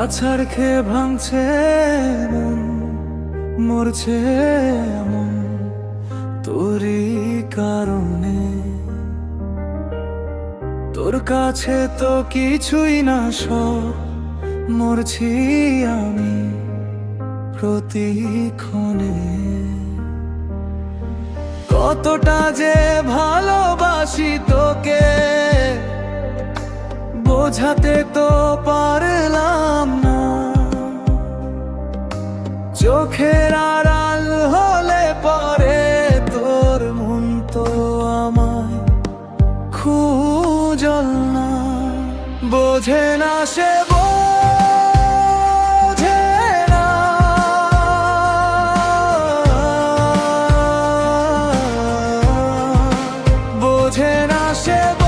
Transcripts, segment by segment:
আছাড় খেয়ে ভাঙছে মন মরছে এমন তোরই কারণে। তোর কাছে তো কিছুই না সব, মরছি আমি প্রতিক্ষণে। কতটা যে ভালোবাসি তোকে বোঝাতে তো পারলাম না। চোখের আড়াল হলে পরে তোর মন তো আমায় খুঁজল না। বোঝে না সে, বোঝে না। সে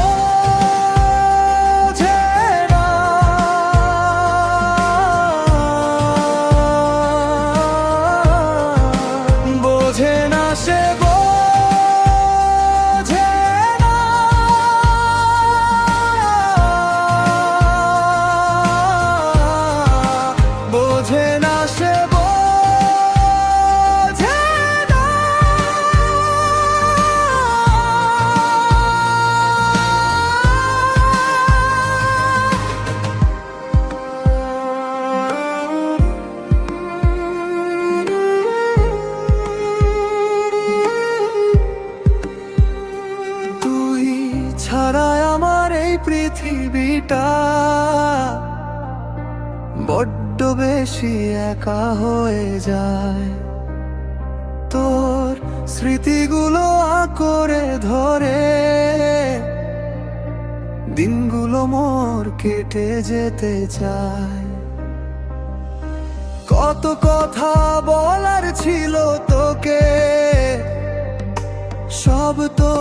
ছাড়া আমার এই পৃথিবীটা। বড্ড বেশি একা হয়ে যায়। তোর স্মৃতিগুলো করে ধরে। দিনগুলো মোর কেটে যেতে চায়। কত কথা বলার ছিল তোকে। সব তো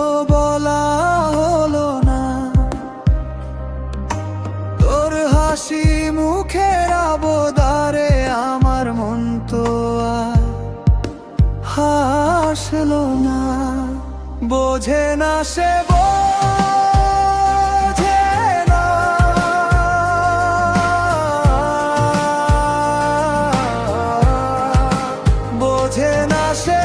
হাসলো না বোঝে না সে বোঝে না। সে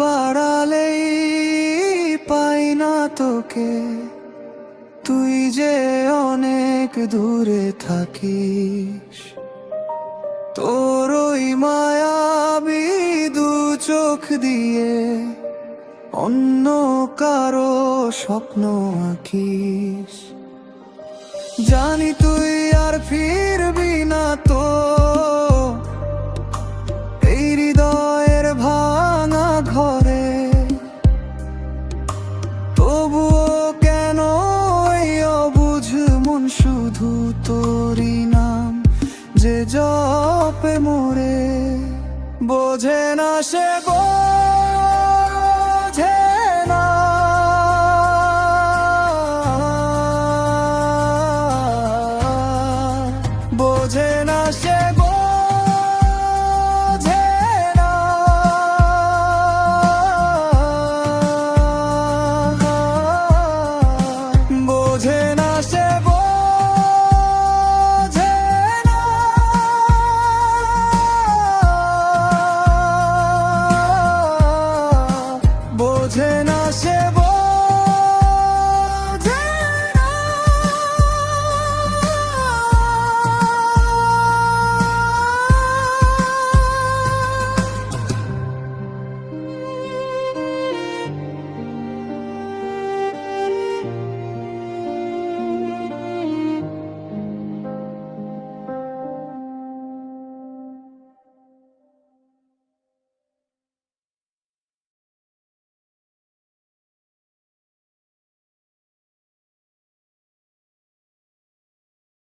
বাড়ালেই পাই না তোকে। তুই যে অনেক দূরে থাকিস। তোর ওই মায়াবি দু চোখ দিয়ে অন্য কারও স্বপ্ন আঁকিস। জানি তুই আর ফিরবি না তো। এই হৃদয়ের শুধু তোরি নাম যে জপে মোরে বোঝে না সে বোঝে mujhe na